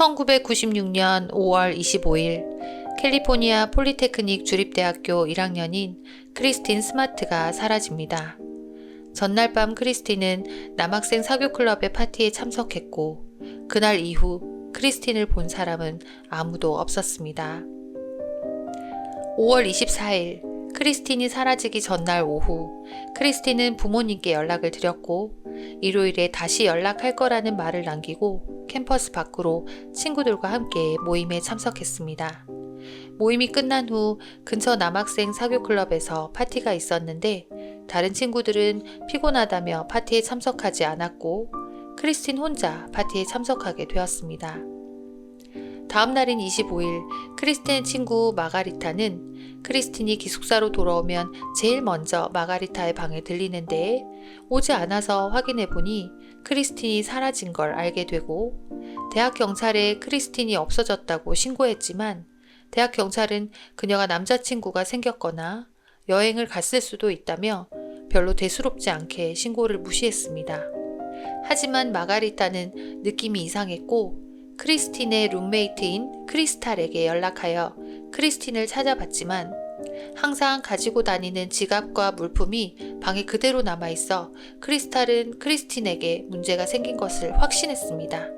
1996년 5월 25일 캘리포니아 폴리테크닉 주립대학교 1학년인 크리스틴 스마트가 사라집니다. 전날 밤 크리스틴은 남학생 사교클럽의 파티에 참석했고 그날 이후 크리스틴을 본 사람은 아무도 없었습니다. 5월 24일 크리스틴이 사라지기 전날 오후 크리스틴은 부모님께 연락을 드렸고 일요일에 다시 연락할 거라는 말을 남기고 캠퍼스 밖으로 친구들과 함께 모임에 참석했습니다. 모임이 끝난 후 근처 남학생 사교클럽에서 파티가 있었는데 다른 친구들은 피곤하다며 파티에 참석하지 않았고 크리스틴 혼자 파티에 참석하게 되었습니다. 다음 날인 25일 크리스틴의 친구 마가리타는 크리스틴이 기숙사로 돌아오면 제일 먼저 마가리타의 방에 들리는데 오지 않아서 확인해 보니 크리스틴이 사라진 걸 알게 되고 대학 경찰에 크리스틴이 없어졌다고 신고했지만 대학 경찰은 그녀가 남자친구가 생겼거나 여행을 갔을 수도 있다며 별로 대수롭지 않게 신고를 무시했습니다. 하지만 마가리타는 느낌이 이상했고 크리스틴의 룸메이트인 크리스탈에게 연락하여 크리스틴을 찾아봤지만 항상 가지고 다니는 지갑과 물품이 방에 그대로 남아 있어 크리스탈은 크리스틴에게 문제가 생긴 것을 확신했습니다.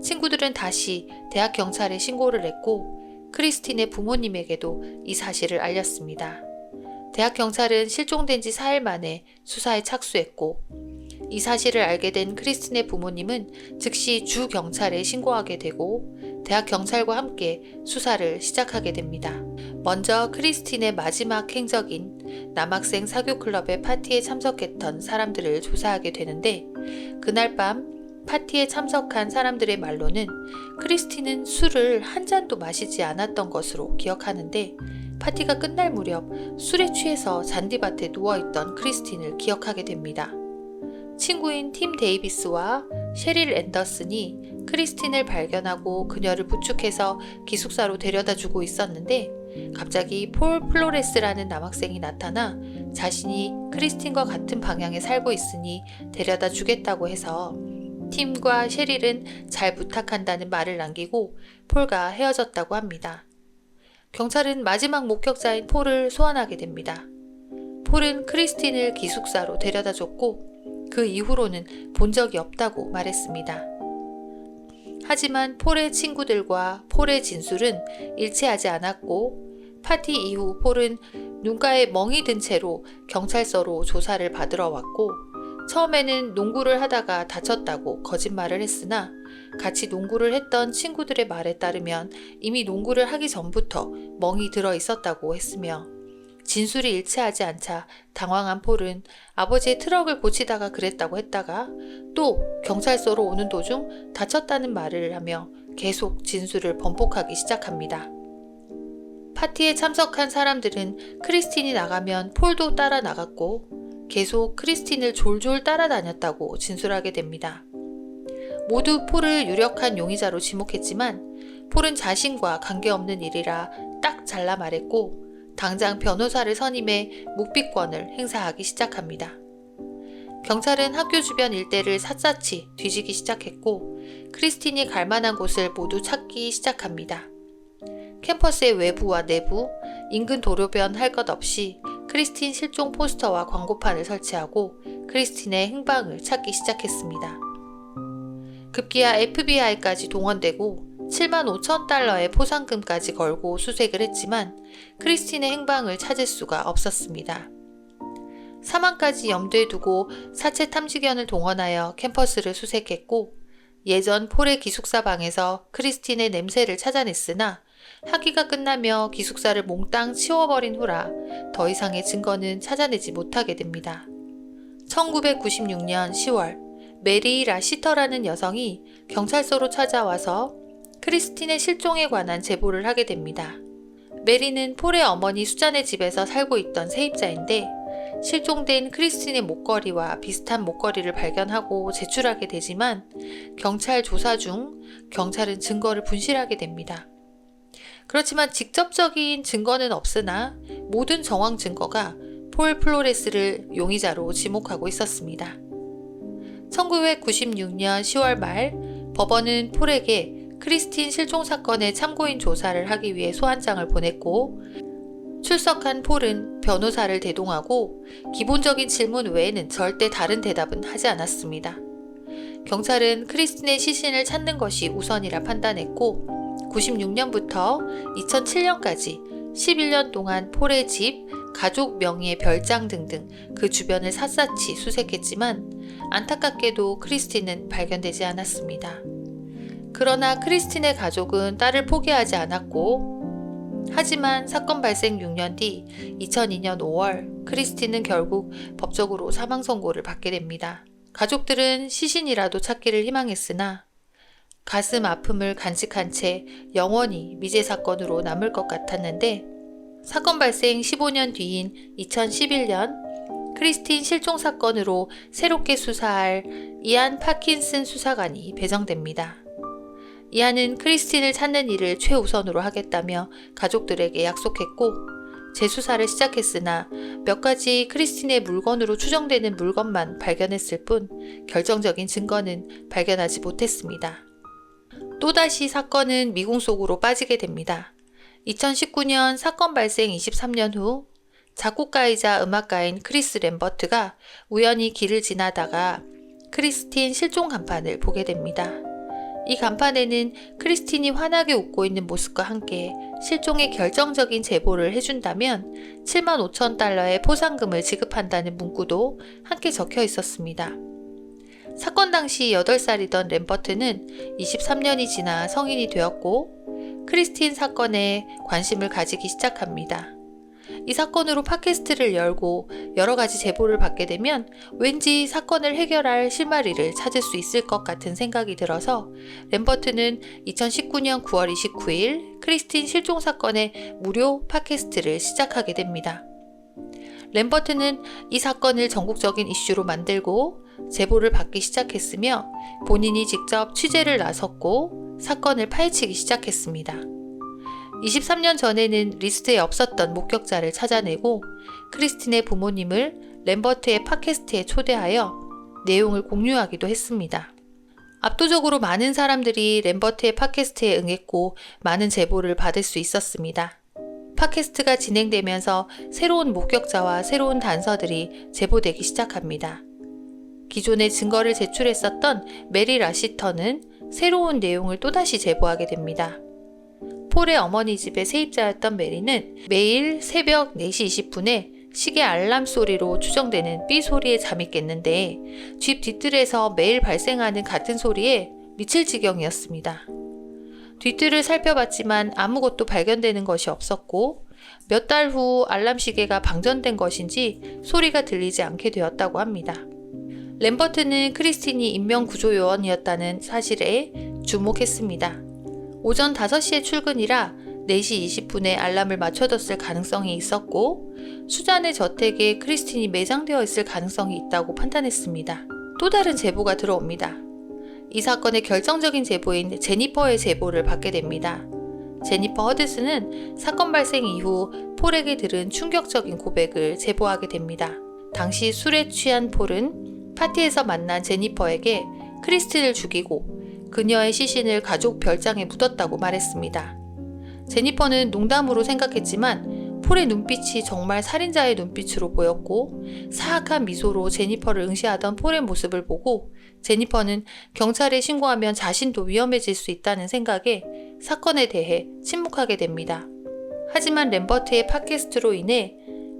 친구들은 다시 대학 경찰에 신고를 했고 크리스틴의 부모님에게도 이 사실을 알렸습니다. 대학 경찰은 실종된 지 4일 만에 수사에 착수했고 이 사실을 알게 된 크리스틴의 부모님은 즉시 주 경찰에 신고하게 되고 대학 경찰과 함께 수사를 시작하게 됩니다. 먼저 크리스틴의 마지막 행적인 남학생 사교 클럽의 파티에 참석했던 사람들을 조사하게 되는데 그날 밤 파티에 참석한 사람들의 말로는 크리스틴은 술을 한 잔도 마시지 않았던 것으로 기억하는데 파티가 끝날 무렵 술에 취해서 잔디밭에 누워있던 크리스틴을 기억하게 됩니다. 친구인 팀 데이비스와 셰릴 앤더슨이 크리스틴을 발견하고 그녀를 부축해서 기숙사로 데려다 주고 있었는데 갑자기 폴 플로레스라는 남학생이 나타나 자신이 크리스틴과 같은 방향에 살고 있으니 데려다 주겠다고 해서 팀과 셰릴은 잘 부탁한다는 말을 남기고 폴과 헤어졌다고 합니다. 경찰은 마지막 목격자인 폴을 소환하게 됩니다. 폴은 크리스틴을 기숙사로 데려다 줬고 그 이후로는 본 적이 없다고 말했습니다. 하지만 폴의 친구들과 폴의 진술은 일치하지 않았고 파티 이후 폴은 눈가에 멍이 든 채로 경찰서로 조사를 받으러 왔고 처음에는 농구를 하다가 다쳤다고 거짓말을 했으나 같이 농구를 했던 친구들의 말에 따르면 이미 농구를 하기 전부터 멍이 들어 있었다고 했으며 진술이 일치하지 않자 당황한 폴은 아버지의 트럭을 고치다가 그랬다고 했다가 또 경찰서로 오는 도중 다쳤다는 말을 하며 계속 진술을 번복하기 시작합니다. 파티에 참석한 사람들은 크리스틴이 나가면 폴도 따라 나갔고 계속 크리스틴을 졸졸 따라다녔다고 진술하게 됩니다. 모두 폴을 유력한 용의자로 지목했지만 폴은 자신과 관계없는 일이라 딱 잘라 말했고 당장 변호사를 선임해 묵비권을 행사하기 시작합니다. 경찰은 학교 주변 일대를 샅샅이 뒤지기 시작했고 크리스틴이 갈 만한 곳을 모두 찾기 시작합니다. 캠퍼스의 외부와 내부, 인근 도로변 할 것 없이 크리스틴 실종 포스터와 광고판을 설치하고 크리스틴의 행방을 찾기 시작했습니다. 급기야 FBI까지 동원되고 7만 5천 달러의 포상금까지 걸고 수색을 했지만 크리스틴의 행방을 찾을 수가 없었습니다. 사망까지 염두에 두고 사체 탐지견을 동원하여 캠퍼스를 수색했고 예전 폴의 기숙사 방에서 크리스틴의 냄새를 찾아냈으나 학위가 끝나며 기숙사를 몽땅 치워버린 후라 더 이상의 증거는 찾아내지 못하게 됩니다. 1996년 10월 메리 라시터라는 여성이 경찰서로 찾아와서 크리스틴의 실종에 관한 제보를 하게 됩니다. 메리는 폴의 어머니 수잔의 집에서 살고 있던 세입자인데 실종된 크리스틴의 목걸이와 비슷한 목걸이를 발견하고 제출하게 되지만 경찰 조사 중 경찰은 증거를 분실하게 됩니다. 그렇지만 직접적인 증거는 없으나 모든 정황 증거가 폴 플로레스를 용의자로 지목하고 있었습니다. 1996년 10월 말 법원은 폴에게 크리스틴 실종 사건의 참고인 조사를 하기 위해 소환장을 보냈고 출석한 폴은 변호사를 대동하고 기본적인 질문 외에는 절대 다른 대답은 하지 않았습니다. 경찰은 크리스틴의 시신을 찾는 것이 우선이라 판단했고 96년부터 2007년까지 11년 동안 폴의 집, 가족 명의의 별장 등등 그 주변을 샅샅이 수색했지만 안타깝게도 크리스틴은 발견되지 않았습니다. 그러나 크리스틴의 가족은 딸을 포기하지 않았고 하지만 사건 발생 6년 뒤 2002년 5월 크리스틴은 결국 법적으로 사망 선고를 받게 됩니다. 가족들은 시신이라도 찾기를 희망했으나 가슴 아픔을 간직한 채 영원히 미제 사건으로 남을 것 같았는데 사건 발생 15년 뒤인 2011년 크리스틴 실종 사건으로 새롭게 수사할 이안 파킨슨 수사관이 배정됩니다. 이안은 크리스틴을 찾는 일을 최우선으로 하겠다며 가족들에게 약속했고 재수사를 시작했으나 몇 가지 크리스틴의 물건으로 추정되는 물건만 발견했을 뿐 결정적인 증거는 발견하지 못했습니다. 또다시 사건은 미궁 속으로 빠지게 됩니다. 2019년 사건 발생 23년 후 작곡가이자 음악가인 크리스 램버트가 우연히 길을 지나다가 크리스틴 실종 간판을 보게 됩니다. 이 간판에는 크리스틴이 환하게 웃고 있는 모습과 함께 실종의 결정적인 제보를 해준다면 7만 5천 달러의 포상금을 지급한다는 문구도 함께 적혀 있었습니다. 사건 당시 8살이던 램버트는 23년이 지나 성인이 되었고 크리스틴 사건에 관심을 가지기 시작합니다. 이 사건으로 팟캐스트를 열고 여러 가지 제보를 받게 되면 왠지 사건을 해결할 실마리를 찾을 수 있을 것 같은 생각이 들어서 램버트는 2019년 9월 29일 크리스틴 실종 사건의 무료 팟캐스트를 시작하게 됩니다. 램버트는 이 사건을 전국적인 이슈로 만들고 제보를 받기 시작했으며 본인이 직접 취재를 나섰고 사건을 파헤치기 시작했습니다. 23년 전에는 리스트에 없었던 목격자를 찾아내고 크리스틴의 부모님을 램버트의 팟캐스트에 초대하여 내용을 공유하기도 했습니다. 압도적으로 많은 사람들이 램버트의 팟캐스트에 응했고 많은 제보를 받을 수 있었습니다. 팟캐스트가 진행되면서 새로운 목격자와 새로운 단서들이 제보되기 시작합니다. 기존의 증거를 제출했었던 메리 라시터는 새로운 내용을 또다시 제보하게 됩니다. 폴의 어머니 집의 세입자였던 메리는 매일 새벽 4시 20분에 시계 알람 소리로 추정되는 삐 소리에 잠이 깼는데 집 뒤뜰에서 매일 발생하는 같은 소리에 미칠 지경이었습니다. 뒤뜰을 살펴봤지만 아무것도 발견되는 것이 없었고 몇 달 후 알람 시계가 방전된 것인지 소리가 들리지 않게 되었다고 합니다. 램버트는 크리스틴이 인명구조요원이었다는 사실에 주목했습니다. 오전 5시에 출근이라 4시 20분에 알람을 맞춰뒀을 가능성이 있었고 수잔의 저택에 크리스틴이 매장되어 있을 가능성이 있다고 판단했습니다. 또 다른 제보가 들어옵니다. 이 사건의 결정적인 제보인 제니퍼의 제보를 받게 됩니다. 제니퍼 허드스는 사건 발생 이후 폴에게 들은 충격적인 고백을 제보하게 됩니다. 당시 술에 취한 폴은 파티에서 만난 제니퍼에게 크리스틴을 죽이고 그녀의 시신을 가족 별장에 묻었다고 말했습니다. 제니퍼는 농담으로 생각했지만 폴의 눈빛이 정말 살인자의 눈빛으로 보였고 사악한 미소로 제니퍼를 응시하던 폴의 모습을 보고 제니퍼는 경찰에 신고하면 자신도 위험해질 수 있다는 생각에 사건에 대해 침묵하게 됩니다. 하지만 램버트의 팟캐스트로 인해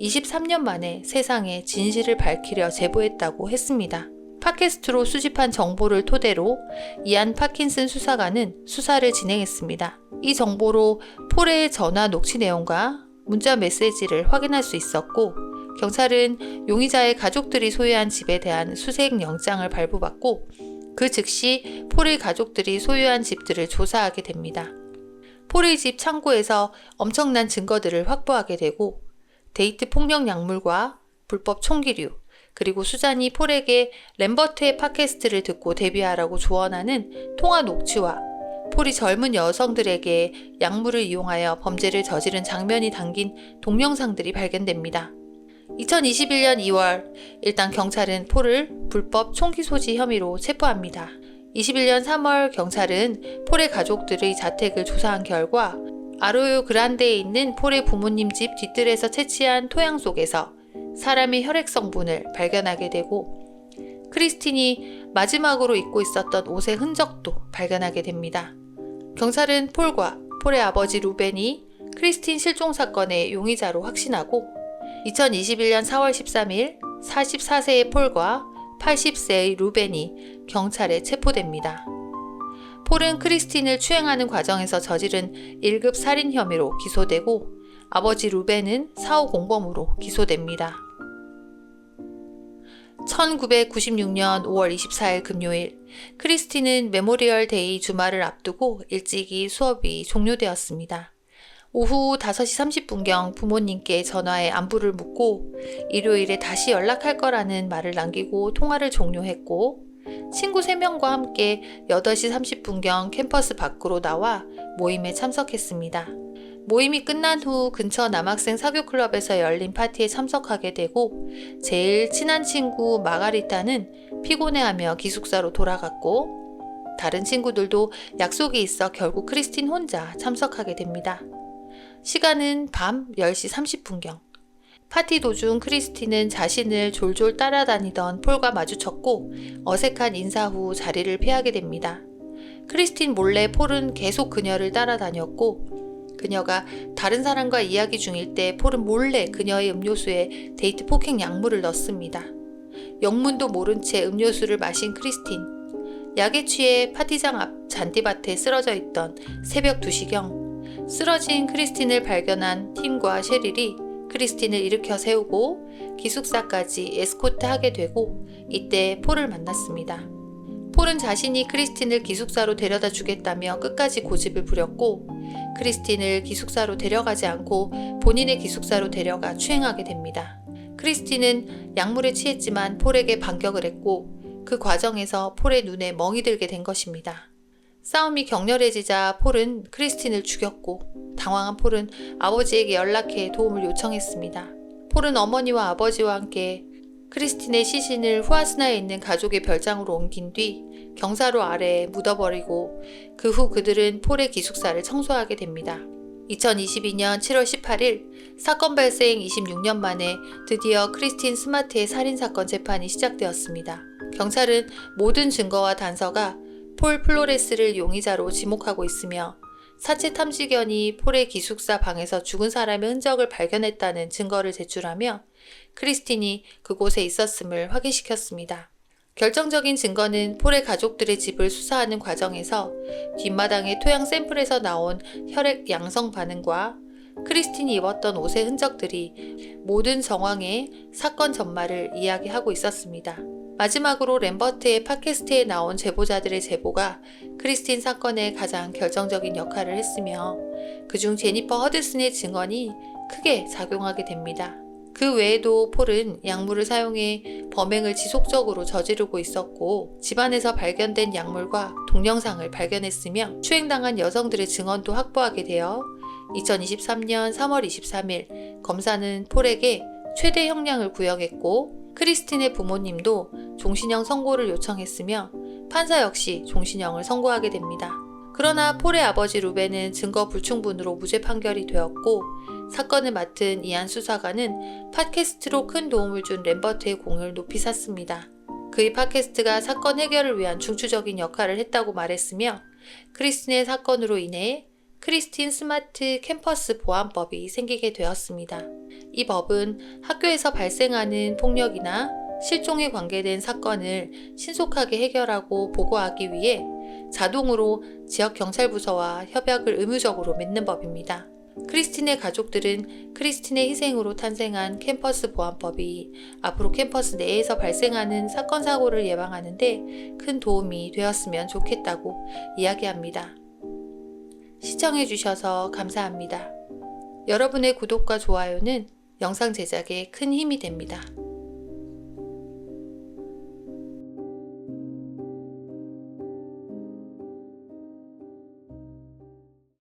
23년 만에 세상에 진실을 밝히려 제보했다고 했습니다. 팟캐스트로 수집한 정보를 토대로 이안 파킨슨 수사관은 수사를 진행했습니다. 이 정보로 폴의 전화 녹취 내용과 문자 메시지를 확인할 수 있었고 경찰은 용의자의 가족들이 소유한 집에 대한 수색 영장을 발부받고 그 즉시 폴의 가족들이 소유한 집들을 조사하게 됩니다. 폴의 집 창고에서 엄청난 증거들을 확보하게 되고 데이트 폭력 약물과 불법 총기류, 그리고 수잔이 폴에게 램버트의 팟캐스트를 듣고 데뷔하라고 조언하는 통화 녹취와 폴이 젊은 여성들에게 약물을 이용하여 범죄를 저지른 장면이 담긴 동영상들이 발견됩니다. 2021년 2월 일단 경찰은 폴을 불법 총기 소지 혐의로 체포합니다. 21년 3월 경찰은 폴의 가족들의 자택을 조사한 결과 아로요 그란데에 있는 폴의 부모님 집 뒤뜰에서 채취한 토양 속에서 사람의 혈액 성분을 발견하게 되고 크리스틴이 마지막으로 입고 있었던 옷의 흔적도 발견하게 됩니다. 경찰은 폴과 폴의 아버지 루벤이 크리스틴 실종 사건의 용의자로 확신하고 2021년 4월 13일 44세의 폴과 80세의 루벤이 경찰에 체포됩니다. 폴은 크리스틴을 추행하는 과정에서 저지른 1급 살인 혐의로 기소되고 아버지 루벤은 사후 공범으로 기소됩니다. 1996년 5월 24일 금요일 크리스틴은 메모리얼 데이 주말을 앞두고 일찍이 수업이 종료되었습니다. 오후 5시 30분경 부모님께 전화해 안부를 묻고 일요일에 다시 연락할 거라는 말을 남기고 통화를 종료했고 친구 3명과 함께 8시 30분경 캠퍼스 밖으로 나와 모임에 참석했습니다. 모임이 끝난 후 근처 남학생 사교클럽에서 열린 파티에 참석하게 되고 제일 친한 친구 마가리타는 피곤해하며 기숙사로 돌아갔고 다른 친구들도 약속이 있어 결국 크리스틴 혼자 참석하게 됩니다. 시간은 밤 10시 30분경. 파티 도중 크리스틴은 자신을 졸졸 따라다니던 폴과 마주쳤고 어색한 인사 후 자리를 피하게 됩니다. 크리스틴 몰래 폴은 계속 그녀를 따라다녔고 그녀가 다른 사람과 이야기 중일 때 폴은 몰래 그녀의 음료수에 데이트 폭행 약물을 넣습니다. 영문도 모른 채 음료수를 마신 크리스틴. 약에 취해 파티장 앞 잔디밭에 쓰러져 있던 새벽 2시경 쓰러진 크리스틴을 발견한 팀과 셰릴이 크리스틴을 일으켜 세우고 기숙사까지 에스코트하게 되고 이때 폴을 만났습니다. 폴은 자신이 크리스틴을 기숙사로 데려다 주겠다며 끝까지 고집을 부렸고 크리스틴을 기숙사로 데려가지 않고 본인의 기숙사로 데려가 추행하게 됩니다. 크리스틴은 약물에 취했지만 폴에게 반격을 했고 그 과정에서 폴의 눈에 멍이 들게 된 것입니다. 싸움이 격렬해지자 폴은 크리스틴을 죽였고 당황한 폴은 아버지에게 연락해 도움을 요청했습니다. 폴은 어머니와 아버지와 함께 크리스틴의 시신을 후아스나에 있는 가족의 별장으로 옮긴 뒤 경사로 아래에 묻어버리고 그 후 그들은 폴의 기숙사를 청소하게 됩니다. 2022년 7월 18일 사건 발생 26년 만에 드디어 크리스틴 스마트의 살인사건 재판이 시작되었습니다. 경찰은 모든 증거와 단서가 폴 플로레스를 용의자로 지목하고 있으며 사체 탐지견이 폴의 기숙사 방에서 죽은 사람의 흔적을 발견했다는 증거를 제출하며 크리스틴이 그곳에 있었음을 확인시켰습니다. 결정적인 증거는 폴의 가족들의 집을 수사하는 과정에서 뒷마당의 토양 샘플에서 나온 혈액 양성 반응과 크리스틴이 입었던 옷의 흔적들이 모든 정황의 사건 전말을 이야기하고 있었습니다. 마지막으로 램버트의 팟캐스트에 나온 제보자들의 제보가 크리스틴 사건에 가장 결정적인 역할을 했으며 그중 제니퍼 허드슨의 증언이 크게 작용하게 됩니다. 그 외에도 폴은 약물을 사용해 범행을 지속적으로 저지르고 있었고 집안에서 발견된 약물과 동영상을 발견했으며 추행당한 여성들의 증언도 확보하게 되어 2023년 3월 23일 검사는 폴에게 최대 형량을 구형했고 크리스틴의 부모님도 종신형 선고를 요청했으며 판사 역시 종신형을 선고하게 됩니다. 그러나 폴의 아버지 루벤은 증거 불충분으로 무죄 판결이 되었고 사건을 맡은 이안 수사관은 팟캐스트로 큰 도움을 준 램버트의 공을 높이 샀습니다. 그의 팟캐스트가 사건 해결을 위한 중추적인 역할을 했다고 말했으며 크리스틴의 사건으로 인해 크리스틴 스마트 캠퍼스 보안법이 생기게 되었습니다. 이 법은 학교에서 발생하는 폭력이나 실종에 관계된 사건을 신속하게 해결하고 보고하기 위해 자동으로 지역 경찰부서와 협약을 의무적으로 맺는 법입니다. 크리스틴의 가족들은 크리스틴의 희생으로 탄생한 캠퍼스 보안법이 앞으로 캠퍼스 내에서 발생하는 사건 사고를 예방하는데 큰 도움이 되었으면 좋겠다고 이야기합니다. 시청해 주셔서 감사합니다. 여러분의 구독과 좋아요는 영상 제작에 큰 힘이 됩니다.